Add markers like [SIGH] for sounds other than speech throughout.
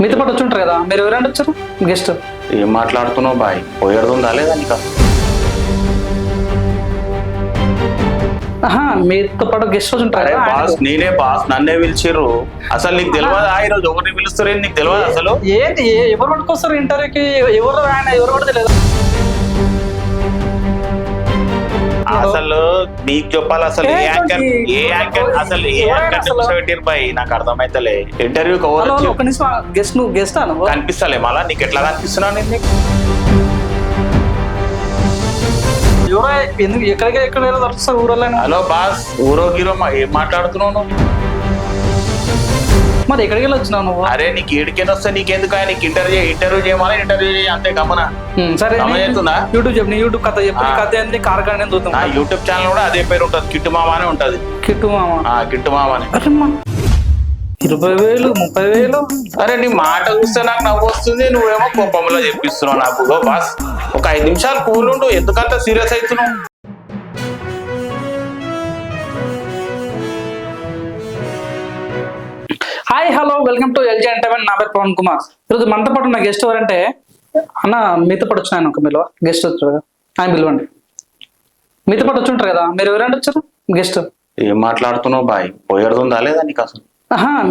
మీతో పాటు వచ్చి ఉంటారు కదా మీరు ఎవరైనా వచ్చారు? గెస్ట్. ఏం మాట్లాడుతున్నావు బాయ్? పోయేది ఉందా లేదా నీకు? ఆహా మీతో పాటు గెస్ట్ వచ్చి ఉంటారు అరే కదా బాస్. నేనే బాస్ నన్నే పిలిచిర్రు. అసలు నీకు తెలియదా ఈ రోజు ఎవరిని పిలుస్తారు నీకు తెలియదు అసలు? ఏంటి ఏ- ఎవరు పట్టుకొస్తారు ఇంటర్వ్యూకి ఎవరు ఆయన ఎవరు కూడా తెలియదు? అసలు నీకు చెప్పాలి అసలు ఏ యాంకర్ ఏ యాంకర్ అసలు ఏ యాంకర్ కూర్చోబెట్టిరు బాయ్? నాకు అర్థమైతలే. ఎవరు హలో వచ్చి ఒక నిమిషం గెస్ట్ నువ్వు గెస్ట్ నువ్వు కనిపిస్తలే మళ్ళా నీకు ఎట్లా కనిపిస్తున్నావు నేను? ఎవరో ఎందుకు ఎక్కడికి ఎక్కడ దొరుకుతారు ఊరల్లో హలో బాస్. ఊరో గీరో మా- ఏం మాట్లాడుతున్నావు నువ్వు? మరి ఎక్కడికి వెళ్ళి వచ్చినావు నువ్వు? అరే నీకు ఏడికేని వస్తే నీకెందుకు ఆయన? నీకు ఇంటర్వ్యూ ఇంటర్వ్యూ చేయమని ఇంటర్వ్యూ చేయి అంతే గమన. ఉమ్, సరే? యూట్యూబ్ చెప్పు నీ యూట్యూబ్ కథ చెప్పు నీ ఆ. కథ ఏంది? కారకాడ నేను చూద్దాం. యూట్యూబ్ ఛానల్ కూడా అదే పేరు ఉంటది కిట్టు మామ అనే ఉంటది. కిట్టు మామ? ఆ కిట్టు మామ అని అరే. ఇరవై వేలు ముప్పై వేలు. అరే నీ మాట చూస్తే నాకు నవ్వు వస్తుంది నువ్వేమో కోపంలో చెప్పిస్తున్నావు నాకు. ఓ బాస్ ఒక ఐదు నిమిషాలు కూల్ ఉండు ఎందుకంత సీరియస్ అవుతున్నావు? Welcome to LG entertainment. నా పేరు పవన్ కుమార్. ఈరోజు మనతో పాటు నా గెస్ట్ ఎవరంటే అన్న మీతో పాటు వచ్చిన ఆయన ఒక పిలువ గెస్ట్ వచ్చారు కదా. ఆయన పిలవండి. మీతో పాటు వచ్చి ఉంటారు కదా. మీరు ఎవరంటే వచ్చారు? గెస్ట్. ఏం మాట్లాడుతున్నావు బాయ్? పోయేది ఉందా లేదా నీకు అసలు?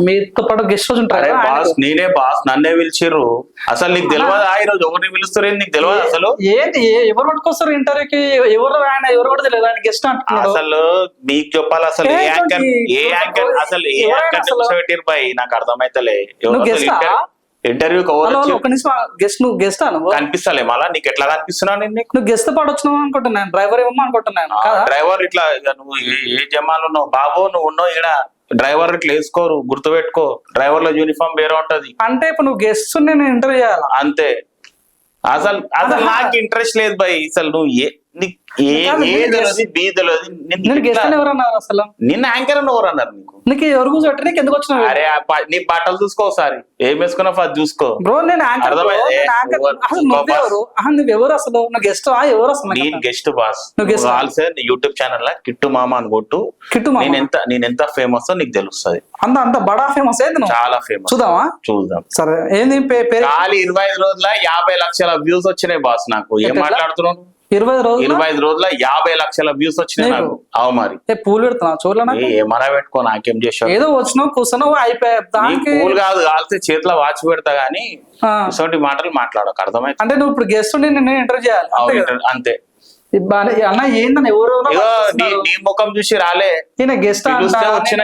మీతో పాటు గెస్ట్ వచ్చి ఉంటారు బాస్. నేనే బాస్ నన్నే పిలిచిర్రు. అసలు నీకు తెలియదా ఈ రోజు ఎవరిని పిలుస్తారు నీకు తెలియదు అసలు? ఏంటి ఎవరు పట్టుకొస్తారు ఇంటర్వ్యూకి? ఎవరు ఆయన? ఎవరు కూడా తెలియదు ఆయన గెస్ట్ అంటున్నాడు. అసలు నీకు చెప్పాలి అసలు ఏ యాంకర్ ఏ యాంకర్ అసలు ఏ యాంకర్ కూర్చోబెట్టిరు బాయ్? నాకు అర్థమైతలే. ఎవరు వచ్చి ఒక నిమిషం గెస్ట్ నువ్వు గెస్ట్ నువ్వు? కనిపిస్తలే మళ్ళా? నీకు ఎట్లా కనిపిస్తున్నావు నేను నీకు? నువ్వు గెస్ట్ పాటు వచ్చినావు అనుకుంటున్నాను. డ్రైవర్ ఏమో అనుకుంటున్నాను. డ్రైవర్ ఇట్లా నువ్వు ఏ- జమాలు ఉన్నావు? బాబు నువ్వు ఉన్నావు ఈడ. డ్రైవర్ ఇట్లా వేసుకోరు గుర్తుపెట్టుకో. డ్రైవర్లో యూనిఫామ్ వేరే ఉంటది. అంటే ఇప్పుడు నువ్వు గెస్ట్ నేను ఇంటర్వ్యూ చేయాలి? అంతే. అసలు అసలు నాకు ఇంట్రెస్ట్ లేదు భయ్ అసలు నువ్వు ఏ నీకు నిన్ను యాంకర్ అని ఎవరు అన్నారు నీకు? నీకు ఎవరు కూర్చోబెట్టి నీకు ఎందుకు వచ్చినావు? అరే నీ బట్టలు చూసుకో ఒకసారి. ఏం వేసుకున్నావు ఫస్ట్ చూసుకో. బ్రో నేను యాంకర్ నువ్వెవరు? అసలు? నువ్వు గెస్ట్ ఆ? ఎవరు అసలు నేను. గెస్ట్ బాస్ నువ్వు యూట్యూబ్ ఛానల్ లా కిట్టు మామ అని కొట్టు. కిట్టు మామ? నేను ఎంత నేను ఎంత ఫేమస్ నీకు తెలుస్తుంది. అంత అంత బడా ఫేమస్ ఏంది నువ్వు? చాలా ఫేమస్ చూద్దామా? చూద్దాం. సరే ఏంది ఖాళీ ఇరవై ఐదు రోజుల యాభై లక్షల వ్యూస్ వచ్చినాయి బాస్ నాకు. ఏం? మాట్లాడుతున్నావు? ఇరవై రోజులు? ఇరవై ఐదు రోజుల యాభై లక్షల వ్యూస్ వచ్చినాయి నీకు? అవు మరి. పూలు పెడుతున్నావు చూడలేనా? ఏ ఏమన్నా పెట్టుకో నాకేం చేసావు? ఏదో వచ్చినావు కూర్చున్నావు అయిపోయా కూల్ కాదు కాల్తే చేతిలో వాచ్ పెడతా గానీ ఇటువంటి మాటలు మాట్లాడక అర్థమైతే అంటే నువ్వు ఇప్పుడు గెస్ట్ నేను ఇంటర్వ్యూ చేయాలి అంతే అన్న ఏందని ఎవరు నీ ముఖం చూసి రాలే. ఈయన గెస్ట్ వచ్చిన?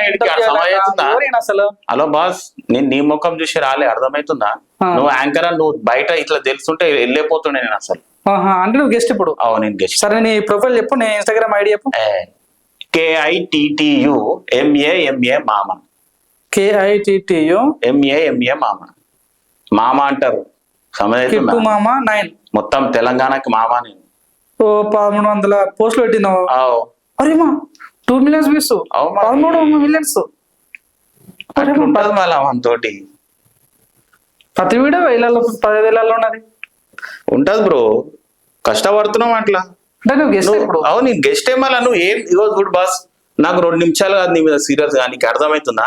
అసలు? హలో బాస్ నేను నీ ముఖం చూసి రాలే అర్థమవుతుందా. నువ్వు యాంకర్ అని నువ్వు బయట ఇట్లా తెలుసుంటే వెళ్ళిపోతుండే నేను అసలు. అంటే నువ్వు గెస్ట్ ఇప్పుడు? అవు నేను గెస్ట్ సరే నీ ప్రొఫైల్ చెప్పు నీ ఇన్స్టాగ్రామ్ ఐడి చెప్పు. కేఐటిటియు ఎంఏ ఎంఏ మామ. కేఐటిటియు ఎంఏ ఎంఏ మామ. మామ అంటారు. కిట్టు మామ. నైన్. మొత్తం తెలంగాణకి మామ నేను. ఓ పదమూడు వందల పోస్టులు పెట్టినావు. అవు. అరే మా టూ మిలియన్స్ వ్యూస్. పదమూడు మిలియన్స్ అట్లుంటది మళ్ళీ మనతోటి ప్రతి వీడియో వేలలో పదివేలలో ఉన్నది. ఉంటది బ్రో. కష్టపడుతున్నాం అట్లా. అవును గెస్ట్ ఏమన్నా నువ్వు ఏం ఇగో గుడ్ బాస్ నాకు రెండు నిమిషాలు కాదు నీ మీద సీరియస్గా నీకు అర్థమవుతుందా?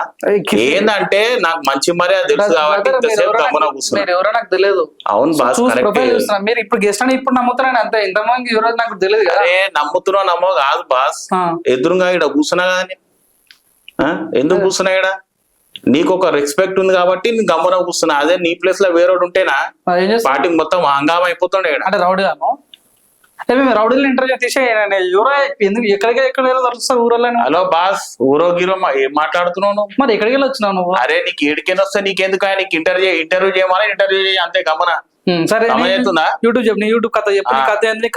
ఏందంటే నాకు మంచి మర్యాద తెలుసు కాబట్టి తెలియదు అవును బాస్ మీరు ఇప్పుడు గెస్ట్ అని ఇప్పుడు నమ్ముతున్నాను అంతే. నాకు తెలియదు అరే నమ్ముతున్నావు నమ్మో కాదు బాస్. ఎదురుగా ఇక్కడ కూర్చున్నా కదా? ఎందుకు కూర్చున్నా ఇక్కడ నీకు ఒక రెస్పెక్ట్ ఉంది కాబట్టి నేను గమ్మున కూర్చున్నా. అదే నీ ప్లేస్లో వేరేవాడు ఉంటేనా? పార్టీ మొత్తం హంగామా అయిపోతుండే అంటే రౌడీ గాను అంటే మేము రౌడీలు ఇంటర్వ్యూ తీసే ఎవరో ఎందుకు ఎక్కడికి ఎక్కడ దొరుకుతారు ఊరల్లో హలో బాస్ ఊరో గీరో ఏం మాట్లాడుతున్నావు? మరి ఎక్కడికి వెళ్ళి వచ్చినావు నువ్వు? అరే నీకు ఏడికైనా వస్తే నీకెందుకు ఆయన? నీకు ఇంటర్వ్యూ ఇంటర్వ్యూ చేయమని ఇంటర్వ్యూ చేయి అంతే గమన సరే? యూట్యూబ్ చెప్పు యూట్యూబ్ కథ చెప్పు. కథ ఏంది?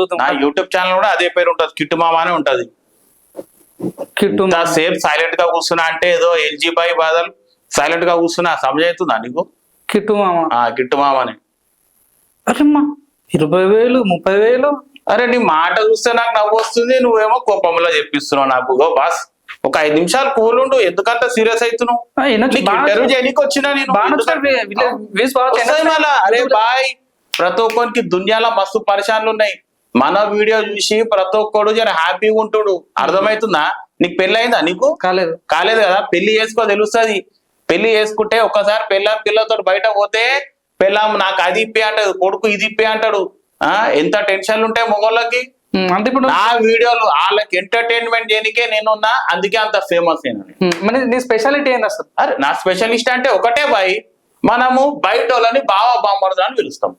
చూద్దాం. నా యూట్యూబ్ ఛానల్ కూడా అదే పేరు ఉంటది. కిట్టు మామ అని ఉంటది. సేపు సైలెంట్గా కూర్చున్నా అంటే ఏదో ఎల్జీ బాయ్ బాధలు. సైలెంట్గా కూర్చున్నా సమయవుతుందా నీకు? కిట్టు మామ. కిట్టు మామని. ఇరవై వేలు ముప్పై వేలు? అరే నీ మాట చూస్తే నాకు నవ్వు వస్తుంది నువ్వేమో కోపంలో చెప్పిస్తున్నావు నాకు. గో బాస్ ఒక ఐదు నిమిషాలు కూల్ ఉండు ఎందుకంత సీరియస్ అవుతున్నావు? ఇంటర్వ్యూ చేయడానికి వచ్చినా నేను. అరే బాయ్. ప్రతి ఒక్కరికి దునియాలో మస్తు పరిశాన్లు ఉన్నాయి. మన వీడియో చూసి ప్రతి ఒక్కడు జర హ్యాపీగా ఉంటుడు. అర్థమవుతుందా నీకు పెళ్ళి అయిందా నీకు? కాలేదు. కాలేదు కదా? పెళ్ళి చేసుకో తెలుస్తుంది. పెళ్ళి చేసుకుంటే ఒక్కసారి పెళ్ళ పిల్లతో బయట పోతే పెళ్ళాం నాకు అది ఇప్పి అంటది కొడుకు ఇది ఇప్పి అంటాడు. ఆ? ఎంత టెన్షన్లు ఉంటాయి మొగోళ్ళకి? అంటే ఇప్పుడు నా వీడియోలు వాళ్ళకి ఎంటర్టైన్మెంట్ చేయనికే నేనున్నా అందుకే అంత ఫేమస్ నేను. మరి నీ స్పెషాలిటీ ఏంది అసలు? అరే నా స్పెషలిస్ట్ అంటే ఒకటే బాయ్. మనము బయట వాళ్ళని బావా బామ్మర్దు అని పిలుస్తాం.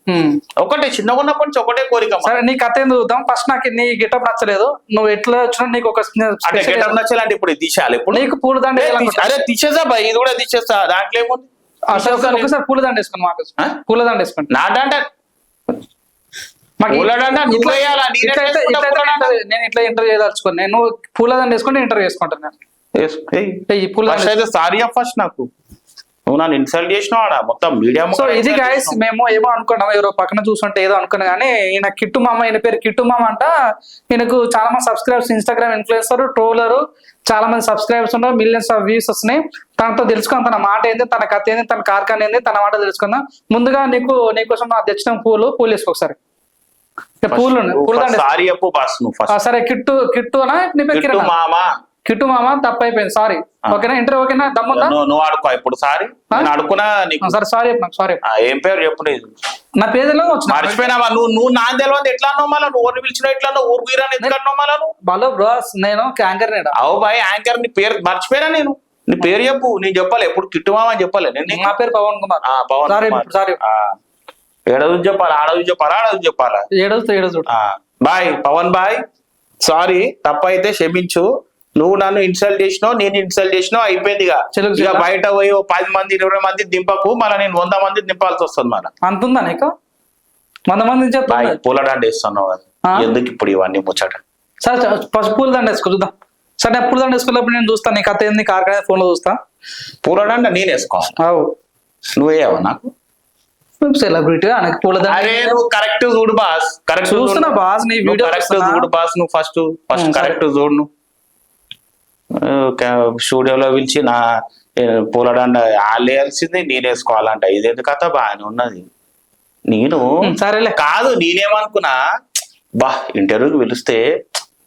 ఒకటే చిన్నగా ఉన్నప్పటి నుంచి ఒకటే కోరిక. సరే నీ కథ ఏంది చూద్దాం. ఫస్ట్ నాకు నీ గెటప్ నచ్చలేదు. నువ్వు ఎట్లా వచ్చినా నీకు ఒక అంటే గెటప్ నచ్చాలంటే ఇప్పుడు తీసేయాలి. ఇప్పుడు నీకు వేయాలనుకుంటా. తీసే- అరే తీసేసా బాయ్ ఇది కూడా తీసేస్తా. దాంట్లో ఏముంది? ఒకసారి. ఒకసారి పూలదండ వేసుకోండి మాకు. ఆ? పూలదండ వేసుకోండి ఇట్లా- వేయాలా? నేనే ఇట్లా ఇంటర్వ్యూ చేయదలుచుకోను. నేను పూలదండ వేసుకుంటే ఇంటర్వ్యూ చేసుకుంటాను సారీ ఫస్ట్ నాకు. నువ్వు నన్ను ఇన్సల్ట్ చేసినావు ఆడ మొత్తం మీడియా సో ఇది గైస్ మేము ఏమో అనుకున్నాం ఎవరో పక్కన చూస్తుంటే ఏదో అనుకున్నా కానీ ఈయన కిట్టు మామ ఈయన పేరు కిట్టు మామ అంట ఈయనకు చాలా మంది సబ్స్క్రైబర్స్ ఇన్స్టాగ్రామ్ ఇన్ఫ్లుయెన్సర్ ట్రోలర్ చాలా మంది సబ్స్క్రైబర్స్ ఉన్నారు మిలియన్స్ ఆఫ్ వ్యూస్ వస్తున్నాయి. తనతో తెలుసుకుందాం తన మాట ఏంది తన కథ ఏంది తన కార్ఖాన ఏంది తన మాట తెలుసుకుందాం. ముందుగా నీకు నీకోసం నాకు తెచ్చిన పూలు పూలు వేసుకో ఒకసారి. ఇక పూలు. పూలు. సారీ కిట్టు కిట్టు అనా? నీ పేరు కిరణ్? మామ. కిట్టు మామ తప్పు అయిపోయింది. సారీ ఓకేనా? ఇంటర్వ్యూ ఓకేనా? దమ్ముందా? నువ్వు ఆడుకో ఇప్పుడు సారీ. నేను అడుకున్నా సరే సారీ చెప్పు నాకు సారీ ఏం పేరు చెప్పు నా వచ్చిన మర్చిపోయినావా? నువ్వు నువ్వు నా తెలియదు. ఎట్లా అన్నావు మళ్ళా? నువ్వు ఊరిని పిలిచిన ఎట్లా అన్నావు? ఊరు వీరాన్ని ఎందుకు అన్నావు మళ్ళా నువ్వు? బ్రోస్ నేను యాంకర్ నేడా అవు బాయ్ యాంకర్ నీ పేరు మర్చిపోయినా నేను? నీ పేరు చెప్పు. నేను చెప్పాలి. ఎప్పుడు కిట్టుమామా అని చెప్పాలి. నేను. నా పేరు పవన్ కుమార్. పవన్ సారీ. సారీ ఏడదు చెప్పాలా? ఆడదు చెప్పాలా? ఆడదు చెప్పాలా? ఏడో ఏడో చూడు. ఆ, బాయ్ పవన్ బాయ్. సారీ తప్పైతే క్షమించు. నువ్వు నన్ను ఇన్సల్ట్ చేసినావు నేను ఇన్సల్ట్ చేసినావు అయిపోయింది ఇక? బయట పోయి ఓ పది మంది ఇరవై మంది దింపకు మళ్ళీ నేను వంద మంది దింపాల్సి వస్తుంది మన అంత ఉందా నీకు? వంద మంది పూలడాండి వేస్తున్నావు? ఎందుకు ఇప్పుడు ఇవన్నీ ముచ్చట? సరే ఫస్ట్ పూల దండ వేసుకో చూద్దాం. సరే నేను పూల దండ వేసుకున్నప్పుడు నేను చూస్తాను నీ కథ ఏంది కార్ఖాన ఫోన్లో చూస్తా పూలడాండ నేను వేసుకోవాలి. అవు. నువ్వేవా నాకు? సెలబ్రిటీ నాకు అరే నువ్వు కరెక్ట్ చూడు బాస్. కరెక్ట్ చూస్తున్నా బాస్, నీ వీడియో కరెక్ట్. చూడు బాస్ నువ్వు ఫస్ట్ ఫస్ట్. కరెక్ట్ చూడు. నువ్వు స్టూడియోలో పిలిచి నా ఏ, పూలదండ వాళ్ళు వేయాల్సింది నేను వేసుకోవాలంట ఇదేంటి కథ బాగానే ఉన్నది. నేను సరేలే. కాదు నేనేమనుకున్నా బా ఇంటర్వ్యూకి పిలిస్తే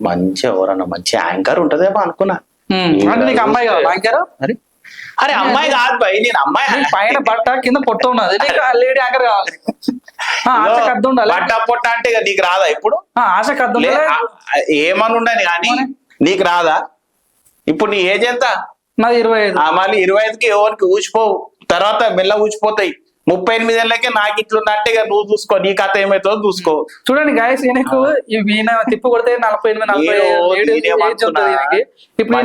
మంచి ఎవరన్నా మంచి యాంకర్ ఉంటదేమో అనుకున్నా. నీకు అమ్మాయి యాంకర్ అరే అరే అమ్మాయి కాదు భయ్ నేను అమ్మాయి పైన బట్ట కింద పొట్ట ఉన్నది. లేడీ యాంకర్ కావాలి. ఆశకు అర్థం ఉండాలి. బట్ట పొట్ట అంటే నీకు రాదా ఇప్పుడు? ఆశకు అర్థం ఏమని ఉండని కానీ నీకు రాదా? ఇప్పుడు నీ ఏజ్ ఎంత? నాది ఇరవై ఐదు. మళ్ళీ ఇరవై ఐదుకి ఎవరికి ఊసిపోవు. తర్వాత మెల్ల ఊసిపోతాయి. ముప్పై ఎనిమిది ఏళ్ళకే నాకు ఇక నువ్వు చూసుకో నీ కథ ఏమైతుందో చూసుకో. చూడండి గాయస్ ఈయనకు ఈయన తిప్పు కొడితే నలభై ఎనిమిది నలభై ఇప్పుడు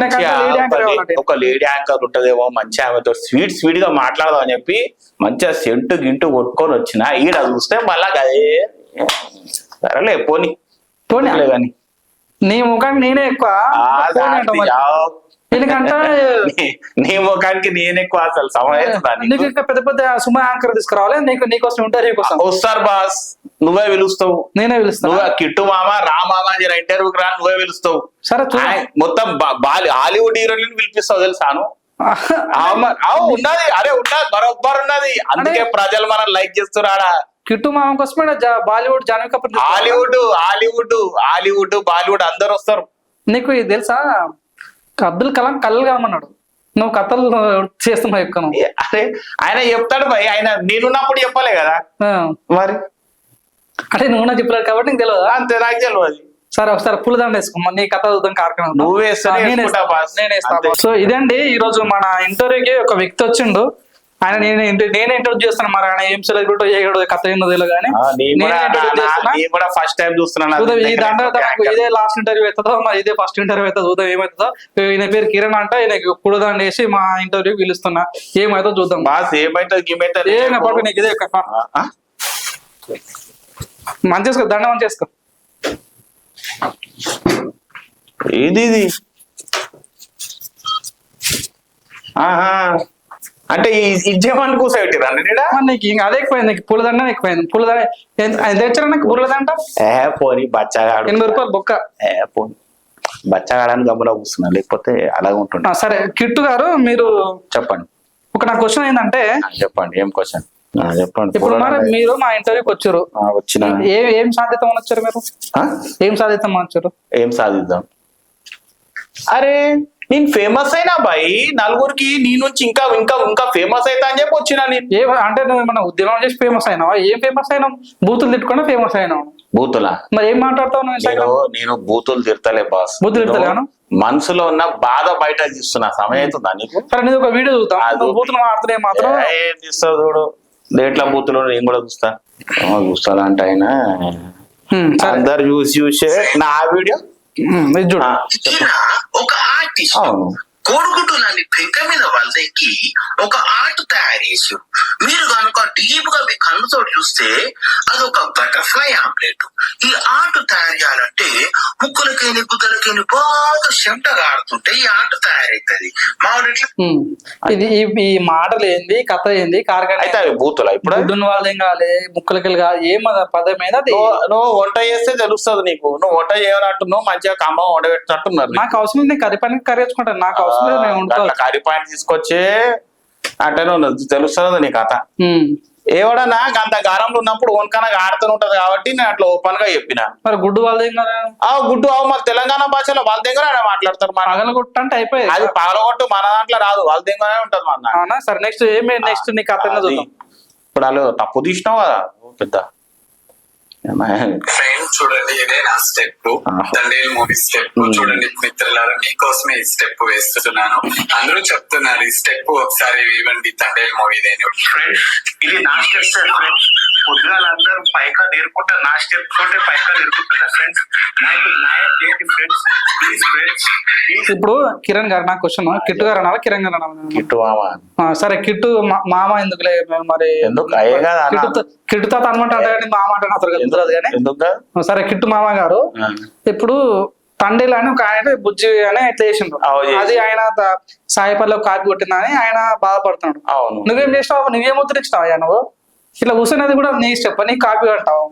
ఒక లేడీ యాంకర్ ఉంటదేమో మంచిగా ఆమెతో స్వీట్ స్వీట్గా మాట్లాడదాం అని చెప్పి మంచిగా సెంటు గింటు కొట్టుకొని వచ్చిన. ఈడ చూస్తే మళ్ళా అదే సరేలే పోని. పోనీ. కానీ నీ ముఖానికి నేనే ఎక్కువ నీ- ముఖానికి నేను ఎక్కువ అసలు సమయం నీకు. ఇంకా పెద్ద పెద్ద సుమ యాంకర్ తీసుకురావాలి నీకు నీకోసం ఇంటర్వ్యూ కోసం. వస్తారు బాస్ నువ్వే పిలుస్తావు. నేనే పిలుస్తాను? నువ్వే కిట్టు మామ రా మామ జర ఇంటర్వ్యూకి రా నువ్వే పిలుస్తావు. సరే మొత్తం హాలీవుడ్ హీరోయిన్ పిలిపిస్తావు తెలుసాను [LAUGHS] ఉన్నది అరే ఉన్నది బరోబ్బర్ ఉన్నది. అందుకే ప్రజలు మనం లైక్ చేస్తున్నారా? కిట్టు మామ కోసమే Bollywood Janhvi Kapoor. Hollywood Hollywood Hollywood Bollywood అందరు వస్తారు. నీకు ఇది తెలుసా? అబ్దుల్ కలాం కళ్ళు కామన్నాడు నువ్వు కథలు చేస్తున్నావు ఎక్కువ అరే ఆయన చెప్తాడు భయ్. ఆయన నేనున్నప్పుడు చెప్పలే కదా. మరి? అంటే నువ్వు చెప్పలేదు కాబట్టి నీకు తెలియదా అంతే నాకు తెలియదు సరే ఒకసారి పూలదండ వేసుకో. నీ కథ చూద్దాం కార్యక్రమం నువ్వు. సో ఇదండి ఈ రోజు మన ఇంటర్వ్యూకి ఒక వ్యక్తి వచ్చిండు. ఆయన నేను నేనే ఇంటర్వ్యూ చేస్తాను మరి. ఆయన ఏం సెలబ్రిటీ చేయగలడు కథ ఏందో తెలియదు కానీ కూడా ఫస్ట్ టైం చూస్తున్నాను ఈ. ఇదే లాస్ట్ ఇంటర్వ్యూ అవుతుందో మరి ఇదే ఫస్ట్ ఇంటర్వ్యూ అవుతుందో చూద్దాం ఏమవుతుందో ఈయన పేరు కిరణ్ అంట ఈయనకి పూలదండ వేసి మా ఇంటర్వ్యూ పిలుస్తున్నా. ఏమవుతుందో చూద్దాం. బాస్ ఏమైతుంది గిమైతుంది ఏం పడుకో నీకు ఇదే? మంచి చేసుకో దండ మంచి చేసుకో. ఏది ఇది? ఆహా. అంటే ఈ- ఇచ్చేమని కూర్చోబెట్టిరా నీడ? మరి నీకు ఇంకా అదే ఎక్కువైంది నీకు పూలదండ ఎక్కువైంది. పూలదండ ఎంత నాకు పూలదండ ఏ పోని బచ్చగాడు. ఎనభై రూపాయలు బొక్క. ఏ పోని. బచ్చగాడని గమ్ములో కూర్చున్నా లేకపోతే అలాగే ఉంటుండే. ఆ, సరే కిట్టు గారు మీరు చెప్పండి. ఒక నా క్వశ్చన్ ఏంటంటే చెప్పండి ఏం క్వశ్చన్ చెప్పండి ఇప్పుడు మరి మీరు మా ఇంటర్వ్యూకి వచ్చారు. వచ్చిన. ఏ ఏం సాధితం వచ్చారు మీరు? ఏం సాధితం వచ్చారు? ఏం సాధిద్దాం? అరే నేను ఫేమస్ అయినా బాయ్ నలుగురికి నీ నుంచి ఇంకా ఇంకా ఇంకా ఫేమస్ అవుతా అని చెప్పి వచ్చినా నేను. ఏ అంటే నువ్వు ఏమన్నా ఉద్యమం చేసి ఫేమస్ అయినావా? ఏం ఫేమస్ అయినావు? బూతులు తిట్టుకున్నా ఫేమస్ అయినావు. బూతులా? మరి ఏం మాట్లాడతావు నేను బూతులు తిడతలే బాస్ బూతులు తిడతలేను? మనసులో ఉన్న బాధ బయట తీస్తున్నా. సమయం అవుతుందా నీకు? సరే నేను ఒక వీడియో చూద్దాం. బూతులు మాట్లాడితే మాత్రం ఏ, తీస్తావు చూడు. దేంట్లో బూతులు నేను కూడా చూస్తా. ఏమో చూస్తాను అంటే ఆయన అందరు చూసి చూసే నా వీడియో ఒక ఆర్టిస్ట్ కోడిగుడ్డులాంటి పెంక మీద వాళ్ళకి ఒక ఆర్ట్ తయారు చేసి మీరు కనుక డీప్గా మీ కళ్ళతో చూస్తే అది ఒక బటర్ఫ్లై ఆమ్లెట్. ఈ ఆర్ట్ తయారు చేయాలంటే ముక్కులకేని గుద్దలకేని బాగా చెమటగా ఆడుతుంటే ఈ ఆర్ట్ తయారైతుంది. మామిడి. ఇది ఈ- మాటలు ఏంది కథ ఏంది అయితే కారకంటే అవి బూతులా ఇప్పుడు? గుడ్డున్న వాళ్ళేం కావాలి ముక్కలకి కాదు ఏం పదం మీద నువ్వు వంట చేస్తే తెలుస్తుంది నీకు. నువ్వు వంట చేయనట్టున్నావు మంచిగా కమ్మ వండబెట్టినట్టున్నారు నాకు. అవసరం లేదు కర్రీ పని కర్రీ వేసుకుంటాను నాకు అవసరం లేదు నేను కర్రీ పాయింట్ తీసుకొచ్చి అంటే నువ్వు తెలుస్తుంది నీ కథ. ఏవడన్నా అంత గారంలో ఉన్నప్పుడు వనకనగా ఆడుతూ ఉంటది కాబట్టి నేను అట్లా ఓపెన్గా చెప్పిన. మరి గుడ్డు వాళ్ళదేం కదా ఆ గుడ్డు అవు మరి తెలంగాణ భాషలో వాళ్ళ దగ్గర మాట్లాడతారు మన పగల కొట్టు అంటే అయిపోయింది. అది పగలగొట్టు మన దాంట్లో రాదు వాళ్ళ దగ్గరనే ఉంటది మన సరే నెక్స్ట్ ఏమి నెక్స్ట్ నీ కథ ఏందో అది. చూద్దాం. ఇప్పుడు వాళ్ళు తప్పు తీసినావు కదా పెద్ద. ఫ్రెండ్ చూడండి ఇదే నా స్టెప్. దండేల్ movie step. చూడండి మిత్రులారా మీకోసమే ఈ స్టెప్ వేస్తున్నాను. అందరూ చెప్తున్నారు ఈ స్టెప్ ఒకసారి ఇవ్వండి దండేల్ మూవీ దేని? ఫ్రెండ్స్ ఇది నా స్టెప్ ఫ్రెండ్స్ పొద్దుగాల అందరూ పైకా నేర్పుకుంటారు నా స్టెప్ తోటే పైకా నేర్పుకుంటారు ఫ్రెండ్స్ నాకు న్యాయం ఫ్రెండ్స్ ప్లీజ్ ఫ్రెండ్స్ ఇప్పుడు కిరణ్ గారు నా క్వశ్చన్ కిట్టు గారు అనాలా కిరణ్ గారు అనాలా కిట్టు మామ. ఆ, సరే కిట్టు మా- మామ ఎందుకులే మరి? ఎందుకు? అయ్యే కదా అన్న. కిట్టు తాత అనమాట అంటే కానీ మామ అంటే అతను కానీ ఎందుకు? సరే కిట్టు మామ గారు. ఇప్పుడు తండ్రిలు అని ఒక ఆయన బుజ్జి అని ఇట్లా చేసిండ్రు. అది ఆయన సాయిపల్లిలో కాపీ కొట్టిందని ఆయన బాధపడుతున్నాడు. అవును. నువ్వేం చేసినావు? నువ్వేం ముద్రించినావు అయ్యా నువ్వు? ఇట్లా కూర్చున్నది కూడా నీ స్టెప్ నీ కాపీ కట్టావు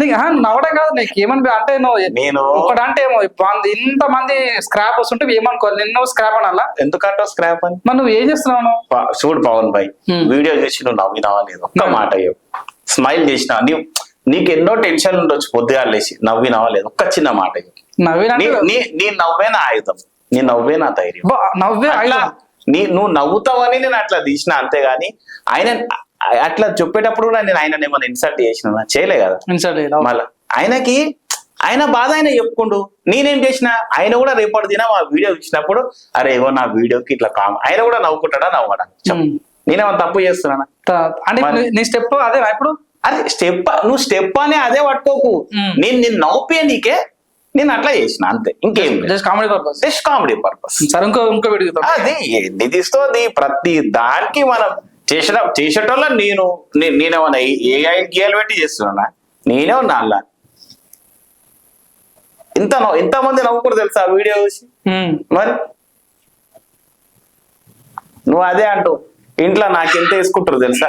నీకు నవ్వడం కాదు నీకు ఏమని అంటే నువ్వు నేను ఒకడంటే ఏమో వంద ఇంత మంది స్క్రాప్ వస్తుంటే ఏమనుకోవాలి నిన్ను స్క్రాప్ అనాలా? ఎందుకంటే స్క్రాప్ అని? మరి నువ్వు ఏం చేస్తున్నావు చూడు పవన్ భాయ్. వీడియో చూసి నువ్వు నవ్వినావా లేదు? ఒక్క. మాట స్మైల్ చేసినా నీవు నీకు ఎన్నో టెన్షన్ ఉండొచ్చు పొద్దుగా లేచి నవ్వినావా లేదు? ఒక్క చిన్న మాట నీ నవ్వే నా ఆయుధం. నీ నవ్వే నా ధైర్యం. నవ్వే. నీ నువ్వు నవ్వుతావని నేను అట్లా తీసిన అంతేగాని ఆయన అట్లా చెప్పేటప్పుడు కూడా నేను ఆయన ఏమైనా ఇన్సల్ట్ చేసిన? చేయలే కదా. ఇన్సల్ట్. మళ్ళా ఆయనకి ఆయన బాధ ఆయన చెప్పుకుంటూ నేనేం చేసిన? ఆయన కూడా రేపటి దినం ఆ వీడియో చూసినప్పుడు అరే ఏవో నా వీడియోకి ఇట్లా కామ్ ఆయన కూడా నవ్వుకుంటాడా? నవ్వడా. నేనేమో తప్పు చేస్తున్నానా? అంటే నీ- స్టెప్ అదేనా ఇప్పుడు? అదే స్టెప్ నువ్వు స్టెప్ అనే అదే పట్టుకోకు. నేను నిన్ను నవ్వుపే నీకే నేను అట్లా చేసిన అంతే. ఇంకేం just comedy purpose just comedy purpose సరే ఇంకో ఇంకో అది ఎన్ని తీస్తుంది ప్రతి దానికి మనం చేసిన చేసేటోళ్ళ నేను నేనేమన్నా ఏ గీయాలు పెట్టి చేస్తున్నా నేనే ఉన్నా అలా? ఇంత నవ్వు- ఇంత మంది నవ్వుకురు తెలుసా వీడియో చూసి? మరి? నువ్వు అదే అంటూ ఇంట్లో నాకు ఎంత వేసుకుంటారు తెలుసా?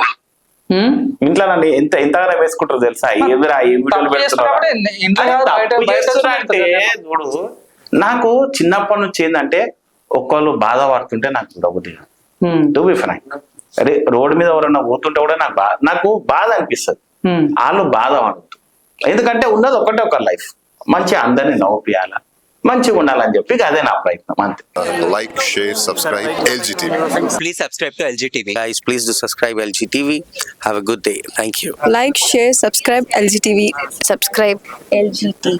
ఇంట్లో నన్ను ఎంత ఎంతగానో వేసుకుంటారు తెలుసా? ఎదురా వీడియోలు అంటే చూడు నాకు చిన్నప్పటి నుంచి ఏంటంటే ఒక్కళ్ళు బాధపడుతుంటే నాకు ఉమ్. టు బి ఫ్రాంక్ అరే రోడ్డు మీద ఎవరన్నా పోతుంటే కూడా నాకు బాధ నాకు బాధ అనిపిస్తుంది. వాళ్ళు బాధ అనుకుంటుంది ఎందుకంటే ఉన్నది ఒకటే ఒక లైఫ్. మంచి అందరినీ నవ్వుపియాల మంచిగా ఉండాలని చెప్పి అదే నా ప్రయత్నం అంతే. Like share subscribe LG TV please subscribe to LG TV guys please do subscribe LG TV have a good day thank you like share subscribe LG TV subscribe LG TV